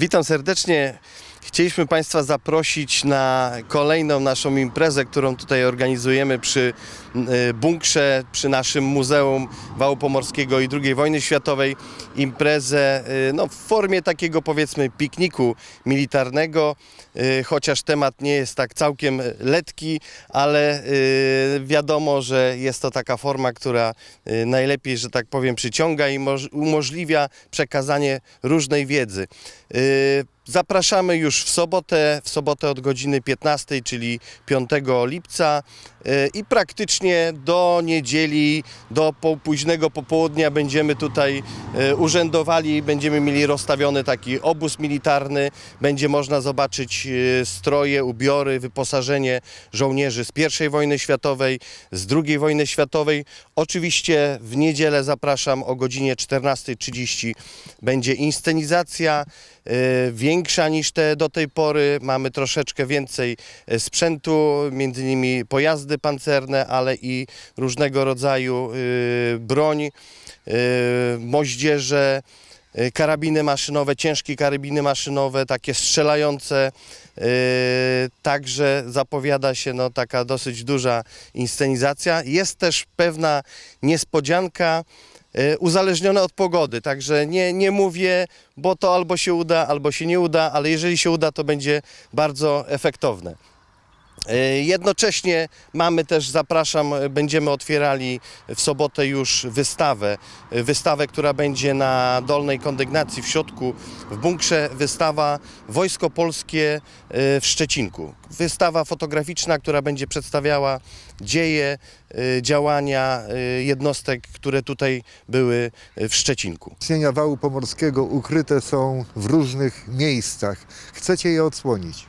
Witam serdecznie. Chcieliśmy Państwa zaprosić na kolejną naszą imprezę, którą tutaj organizujemy przy y, bunkrze, przy naszym Muzeum Wału Pomorskiego i II wojny światowej. Imprezę y, no, w formie takiego powiedzmy pikniku militarnego, y, chociaż temat nie jest tak całkiem letki, ale wiadomo, że jest to taka forma, która najlepiej, że tak powiem, przyciąga i moż- umożliwia przekazanie różnej wiedzy. Zapraszamy już w sobotę, w sobotę od godziny 15, czyli 5 lipca y, i praktycznie do niedzieli, do późnego popołudnia będziemy tutaj y, urzędowali, będziemy mieli rozstawiony taki obóz militarny, będzie można zobaczyć y, stroje, ubiory, wyposażenie żołnierzy z I wojny światowej, z II wojny światowej. Oczywiście w niedzielę zapraszam o godzinie 14.30 będzie inscenizacja e, większa niż te do tej pory. Mamy troszeczkę więcej e, sprzętu, między innymi pojazdy pancerne, ale i różnego rodzaju e, broń, e, moździerze, e, karabiny maszynowe, ciężkie karabiny maszynowe, takie strzelające. Także zapowiada się no, taka dosyć duża inscenizacja. Jest też pewna niespodzianka uzależnione od pogody. Także nie, nie mówię, bo to albo się uda, albo się nie uda, ale jeżeli się uda, to będzie bardzo efektowne. E, Jednocześnie mamy też, zapraszam, będziemy otwierali w sobotę już wystawę. E, Wystawę, która będzie na dolnej kondygnacji w środku, w bunkrze. Wystawa Wojsko Polskie e, w Szczecinku. Wystawa fotograficzna, która będzie przedstawiała dzieje, działania jednostek, które tutaj były w Szczecinku. Wzniesienia wału pomorskiego ukryte są w różnych miejscach. Chcecie je odsłonić.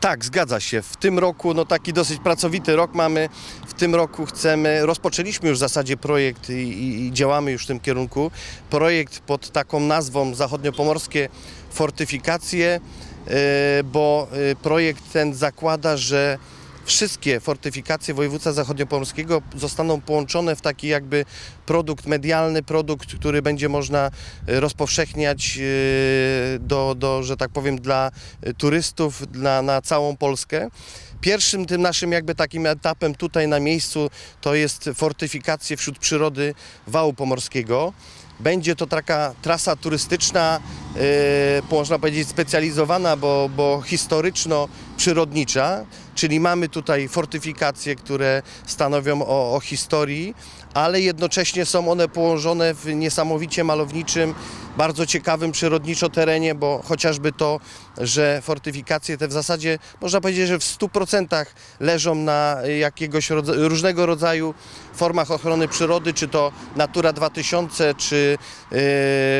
Tak, zgadza się. W tym roku, no taki dosyć pracowity rok mamy. W tym roku chcemy, rozpoczęliśmy już w zasadzie projekt i, i, działamy już w tym kierunku. Projekt pod taką nazwą Zachodniopomorskie Fortyfikacje, e, bo e, projekt ten zakłada, że wszystkie fortyfikacje województwa zachodniopomorskiego zostaną połączone w taki jakby produkt medialny, produkt, który będzie można e, rozpowszechniać e, do, do że tak powiem, dla turystów dla, na całą Polskę. Pierwszym tym naszym jakby takim etapem tutaj na miejscu to jest fortyfikacje wśród przyrody Wału Pomorskiego. Będzie to taka trasa turystyczna, e, można powiedzieć specjalizowana, bo, bo historyczno-przyrodnicza, czyli mamy tutaj fortyfikacje, które stanowią o, o historii, ale jednocześnie są one położone w niesamowicie malowniczym, bardzo ciekawym przyrodniczo terenie, bo chociażby to, że fortyfikacje te w zasadzie można powiedzieć, że w 100% leżą na jakiegoś rodza- różnego rodzaju formach ochrony przyrody, czy to Natura 2000, czy e,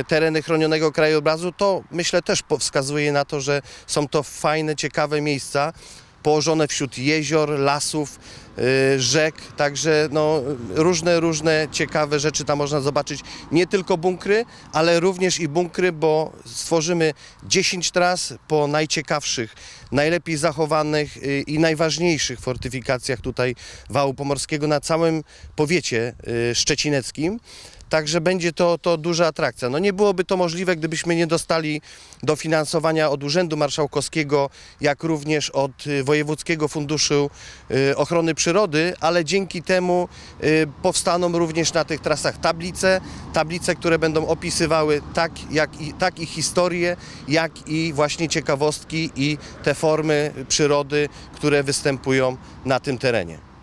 tereny chronionego krajobrazu, to myślę też wskazuje na to, że są to fajne, ciekawe miejsca położone wśród jezior, lasów, y, rzek, także no, różne, różne ciekawe rzeczy tam można zobaczyć. Nie tylko bunkry, ale również i bunkry, bo stworzymy 10 tras po najciekawszych, najlepiej zachowanych y, i najważniejszych fortyfikacjach tutaj Wału Pomorskiego na całym powiecie y, szczecineckim. Także będzie to, to duża atrakcja. No nie byłoby to możliwe, gdybyśmy nie dostali dofinansowania od Urzędu Marszałkowskiego, jak również od y, Wojewódzkiego Funduszu y, Ochrony Przyrody, ale dzięki temu y, powstaną również na tych trasach tablice, tablice, które będą opisywały tak, jak i, tak i historię, jak i właśnie ciekawostki i te formy przyrody, które występują na tym terenie.